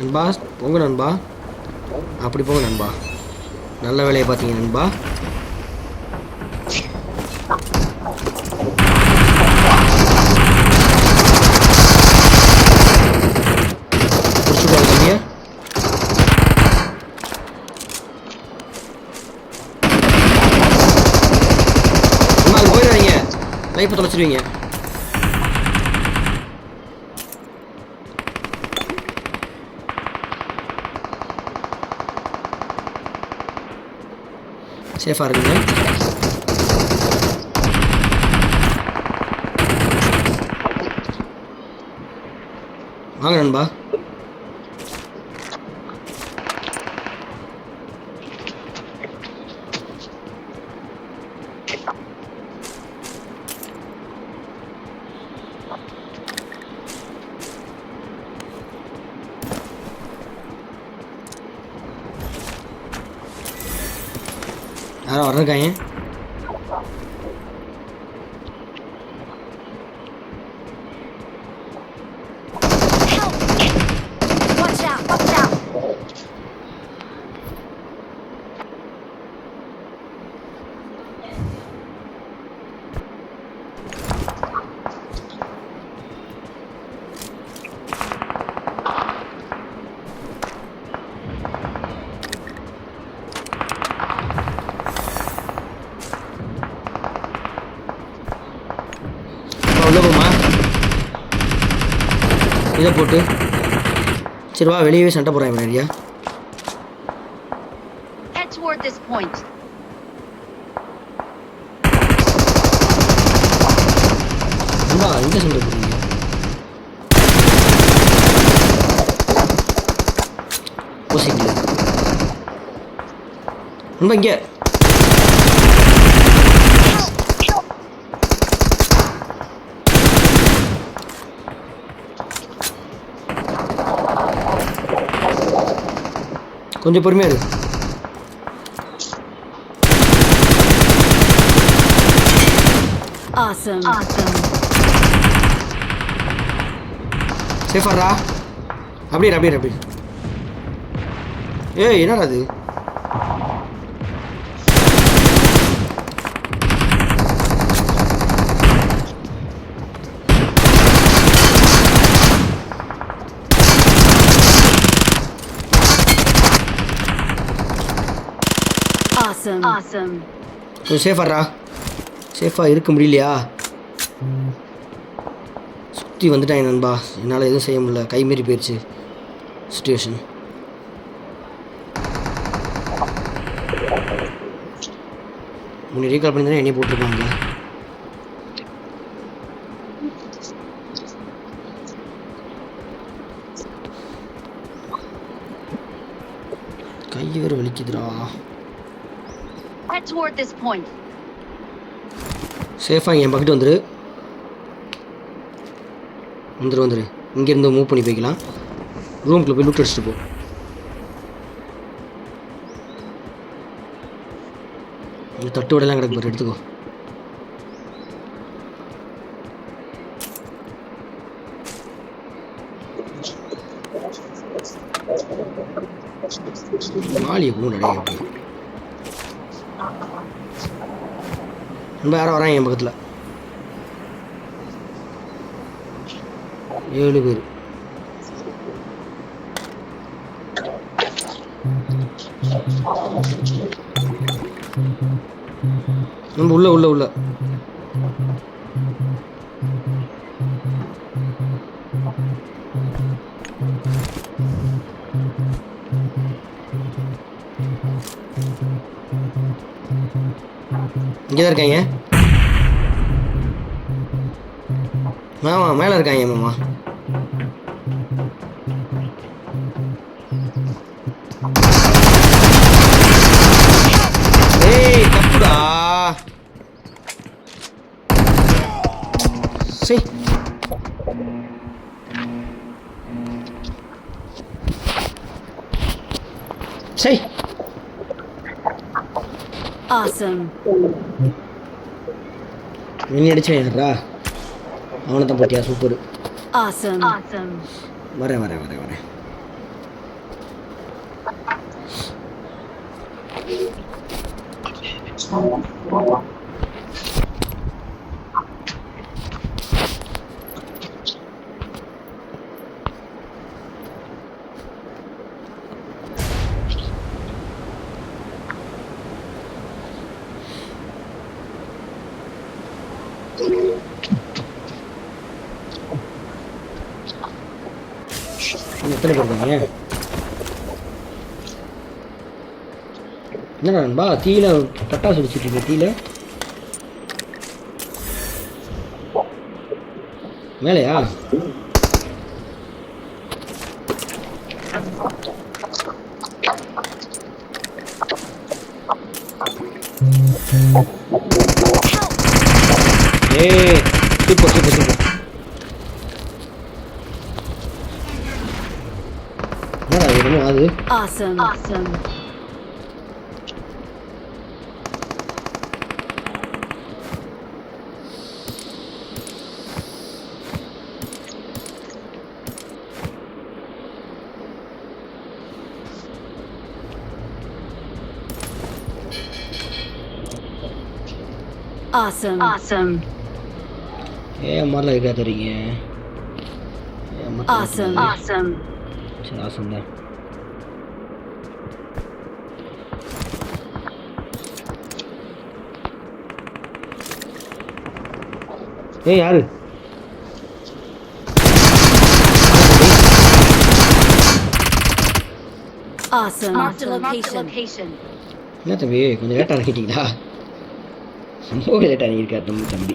நண்பா. போங்க நண்பா. அப்படி போங்க நண்பா. நல்ல வேலையை பார்த்தீங்க நண்பா. போயிடாதீங்க. லைஃப்பை தொலைச்சிருவீங்க சேஃபாக இருக்குங்க வாங்க நண்பா. यार ऑर्डर गए हैं। இதை போட்டு. சரி வா வெளியவே சண்டை போடுறான் நிறையா toward this point. நண்பா எங்கே சண்டை போடுறீங்க. ஓசிக்கல இங்கே. கொஞ்சம் பொறுமையா இரு Awesome. Awesome. சேஃபாரா அப்படியே அப்படியே அப்படியே. ஏய் என்னடா அது கொஞ்சம் சேஃபாரா சேஃபாக இருக்க முடியலையா? சுற்றி வந்துட்டாங்க நண்பா. என்னால் எதுவும் செய்ய முடியல. கை மீறி போயிடுச்சு சுச்சுவேஷன் முன்னாடி ரீகால் பண்ணி தானே என்னைய போட்டிருக்காங்க? கை வேறு வலிக்குதுடா. Head toward this point. சேஃபாக என் பக்கெட் வந்துரு. வந்துரு வந்துரு. இங்கேருந்து மூவ் பண்ணி போய்க்கலாம். ரூம்குள்ளே போய் லூட் அடிச்சுட்டு போ. இந்த தட்டு வடையெல்லாம் கிடக்கு பாரு எடுத்துக்கோ. மாலியை கூட நடைய நம்ம யாரும் வராங்க என் பக்கத்தில். ஏழு பேர். நம்ம உள்ள உள்ள உள்ள. இங்கே தான் இருக்காங்க. மாமா மேலே இருக்காங்க மாமா. ஏய் தப்புடா. சரி சரி Awesome. வின் அடிச்சேன்டா அவனை தான் போட்டியா சூப்பர் Awesome. Awesome. வரேன் வரேன் வரேன் வரேன் Thank you. பேர் என்ன நண்பா தீயில பட்டாசு சுடிச்சிட்டு இருக்கு தீயில? மேலையா? Awesome. Awesome. Awesome. Awesome. Yeah, I'm not like that. Yeah. Awesome. Awesome. Awesome. ஏய் யாரு. என்ன தம்பி கொஞ்சம் லேட்டாக இறக்கிட்டீங்களா ரொம்ப லேட்டாக இறங்கியிருக்காரு தம்பி தம்பி.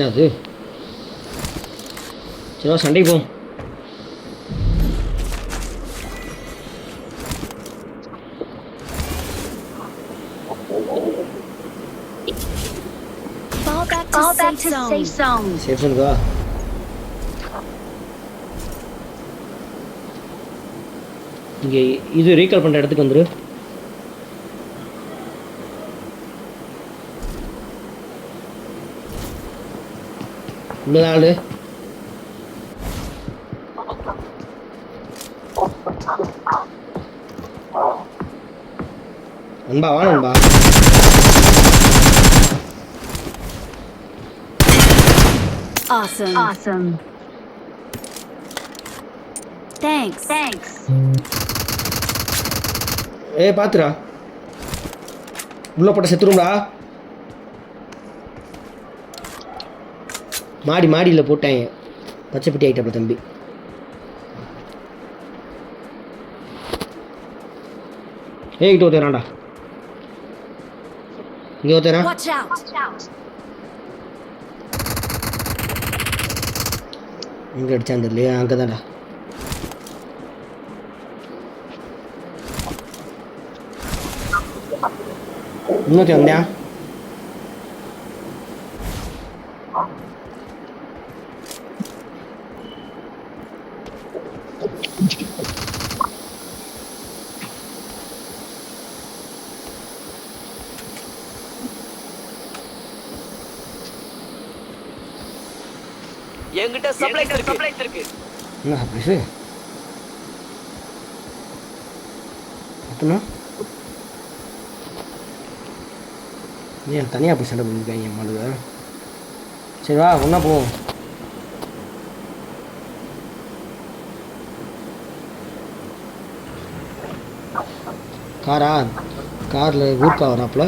என்னது? சரி வா சண்டைக்கு போம் Fall back to, safe zone. இங்கே இது ரீகால் பண்ணுற இடத்துக்கு வந்துரு. உள்ள ஆளு நண்பா வா நண்பா Awesome. Awesome. Thanks. Thanks. ஏய் பாத்துடா உள்ள போட்ட செத்துரும்டா மாடி மாடியில் போட்டேன். பச்சை பெட்டி ஆகிட்டப்ப தம்பி. ஏய் இங்கிட்ட ஒருத்தரான்டா இங்கே ஒருத்தரா. எங்கே அடிச்சான் தெரியலையா அங்கே தான்டா. இன்னொருத்தன் வந்தியா? என்கிட்ட சப்ளைஸ் இருக்கு சப்ளைஸ் இருக்கு. என்ன சர்ப்ரைஸு அத்தனா ஏன் தனியாக போய் சண்டை பண்ணியிருக்காங்க என் மாடுக சரி வா ஒன்றா போவோம். காரா காரில் ஊர்க்கா வராப்புல.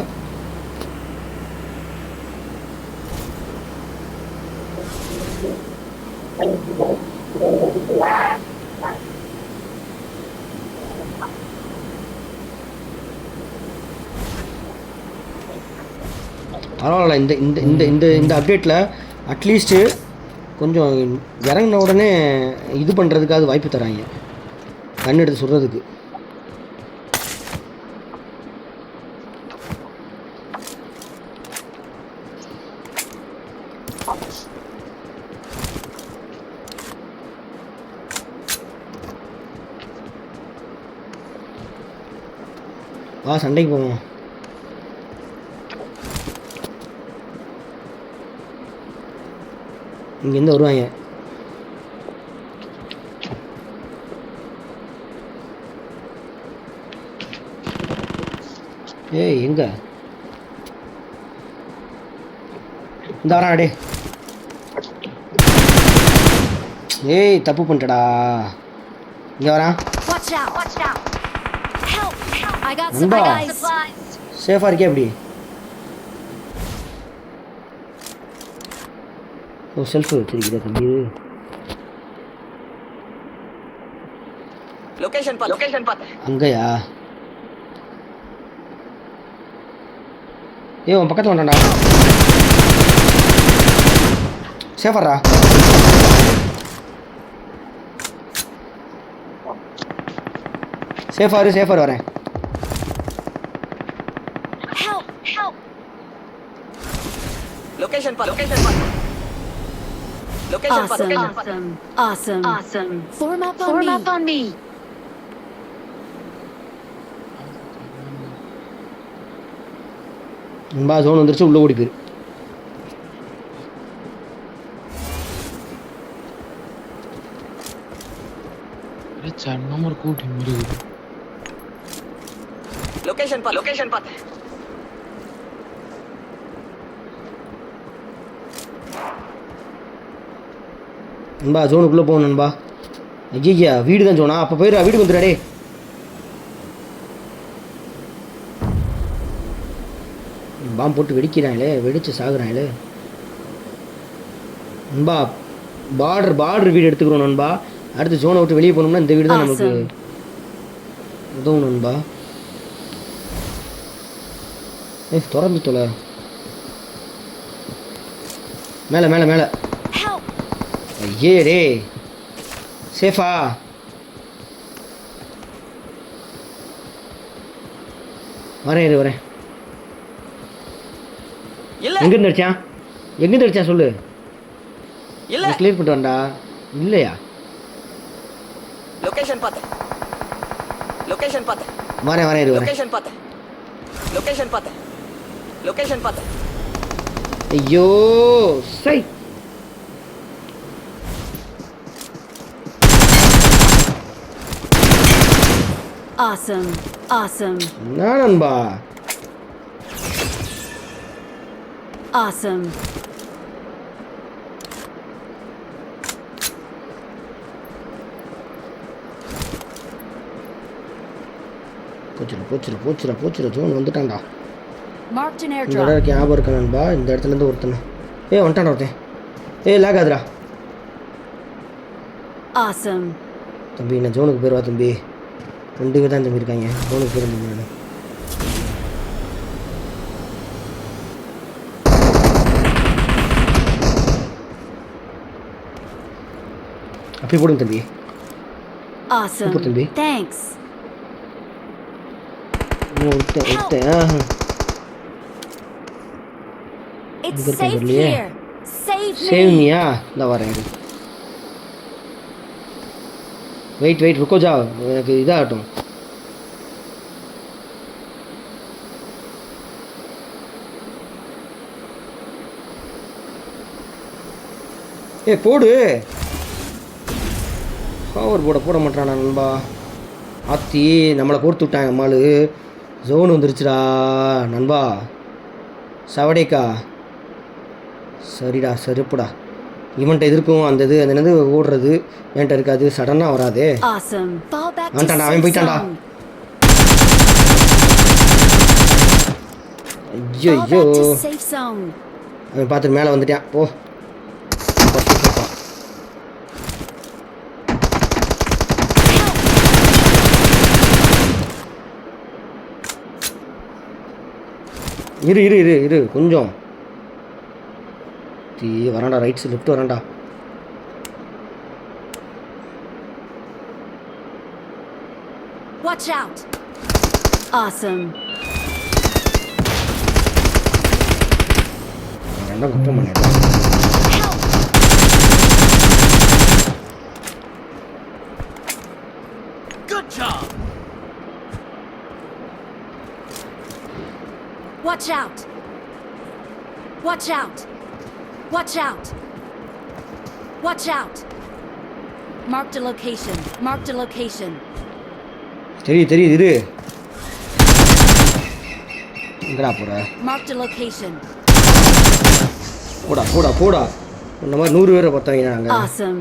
பரவாயில்ல இந்த இந்த இந்த இந்த இந்த அப்டேட்டில் அட்லீஸ்ட்டு கொஞ்சம் இறங்கின உடனே இது பண்ணுறதுக்காவது வாய்ப்பு தராங்க. கண் எடுத்து சுடுறதுக்கு வா சண்டைக்கு போவோம். இங்கேருந்து வருவாங்க. ஏய் எங்க? இந்த வரான் அடே ஏய் தப்பு பண்ணிட்டடா. இங்க வரான் Watch out! Watch oh self வச்சிருக்கிறா தம்பி இது? லொகேஷன் பாத்து. லொகேஷன் பாத்து. அங்கயா? ஏய் உன் பக்கத்தில் வந்தான்டா. சேஃபர்ரா சேஃபாரு சேஃபார் வரேன்! லொகேஷன் பாத்து. லொகேஷன் பாத்து. லொகேஷன் பாத்து Awesome. லொகேஷன் பாத்து Awesome. Awesome. Form up on Form me. up on me. நண்பா ஜோன் வந்துருச்சு உள்ளே ஓடி போயிரு நம்பர் கூட்டி முருகுது லொகேஷன் பாத்து லொகேஷன் பாத்து நண்பா ஜோனுக்குள்ளே போகணும் நண்பா. ஐயா வீடு தான் ஜோனா. அப்போ போயிடுறா வீடு வந்துடுறா டே பாம்பு போட்டு வெடிக்கிறாங்களே வெடிச்சு சாகுறாங்களே. நண்பா பார்டர் பார்டர் வீடு எடுத்துக்கிறோம் நண்பா. அடுத்து ஜோனை விட்டு வெளியே போனோம்னா இந்த வீடு தான் நமக்கு. உதவும் நண்பா. ஏய் திறந்து தொலை மேலே மேலே மேலே! ஐயே டே சேஃபா. வரேன் இரு வரேன். எங்கேருந்து அடிச்சான்? எங்கேருந்து அடிச்சான் சொல்லு. இல்ல. கிளியர் பண்ணிட்டு வரண்டா இல்லையா? லொகேஷன் பாத்து. லொகேஷன் பாத்து. வரேன் வரேன் இரு லொகேஷன் பாத்து. லொகேஷன் பாத்து. லொகேஷன் பாத்து. ஐயோ சை. Awesome. Awesome. என்ன நண்பா Awesome. போச்சுடா போச்சுடா போச்சுடா போச்சுடா ஜோன் வந்துட்டான்டா. இந்த இடம் ஞாபகம் இருக்கா நண்பா இந்த இடத்துலேருந்து ஒருத்தன். ஏய் வந்துட்டான்டா ஒருத்தன். ஆகுதுடா. Awesome. தம்பி நான் ஜோனுக்கு போயிடுவா தம்பி. ரெண்டு பேர் தான் தம்பி. இருக்காங்க ஜோனுக்கு போயிரு தம்பி நான் அப்படி போடுங்க தம்பி. Super, தம்பி. இன்னும் ஒருத்தன் ஒருத்தன். சேவ் மீயா இந்த வரேன் இரு வெயிட் வெயிட் ருக்கோ ஜா எனக்கு இதாகட்டும் ஏ போடு பவர் போட போட மாட்டானா நண்பா? ஆத்தி நம்மளை கோர்த்து விட்டாங்க அம்மாளு. ஜோன் வந்துருச்சுடா நண்பா. சவடேக்கா. சரிடா செருப்புடா. இவன்ட்ட இருக்கும் அந்த இது அந்த என்னது ஓடுறது என்கிட்ட இருக்காது. சடனாக வராதே. வந்துட்டான்டா, அவன் போயிட்டான்டா. ஐயோ ஐயோ. அவன் பார்த்துட்டு மேலே வந்துட்டான். போ. இரு இரு இரு இரு. கொஞ்சம். ஆத்தி வரான்டா right side left வரான்டா Watch out! Awesome. ரெண்டாம் குற்றம் பண்ணிடுறேன் Help! Good job. Watch out! Watch out! Watch out! Watch out! Marked a location. Marked a location. தெரியுது தெரியுது இரு எங்கடா போற Marked a location. போடா போடா போடா இந்த மாதிரி நூறு பேரை பார்த்தாங்க நாங்கள் Awesome.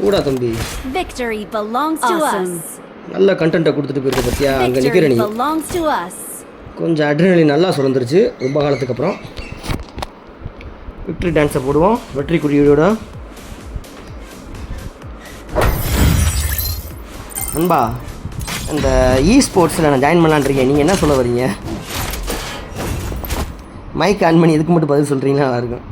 போடா தம்பி Victory belongs to us. நல்ல கண்டென்ட்டை கொடுத்துட்டு போயிருக்க பத்தியா அங்கே நிற்கிற Victory நீ belongs to us. கொஞ்சம் அட்ரினலி நல்லா சுரந்துருச்சு ரொம்ப காலத்துக்கு அப்புறம் விக்ட்ரி டான்ஸை போடுவோம். வெற்றி குறியீடோட. நண்பா இந்த இ ஸ்போர்ட்ஸில் நான் ஜாயின் பண்ணலான்ட்ருக்கேன் நீங்கள் என்ன சொல்ல வரீங்க? மைக் ஆன் பண்ணி இதுக்கு மட்டும் பதில் சொல்கிறீங்களா நல்லாயிருக்கும்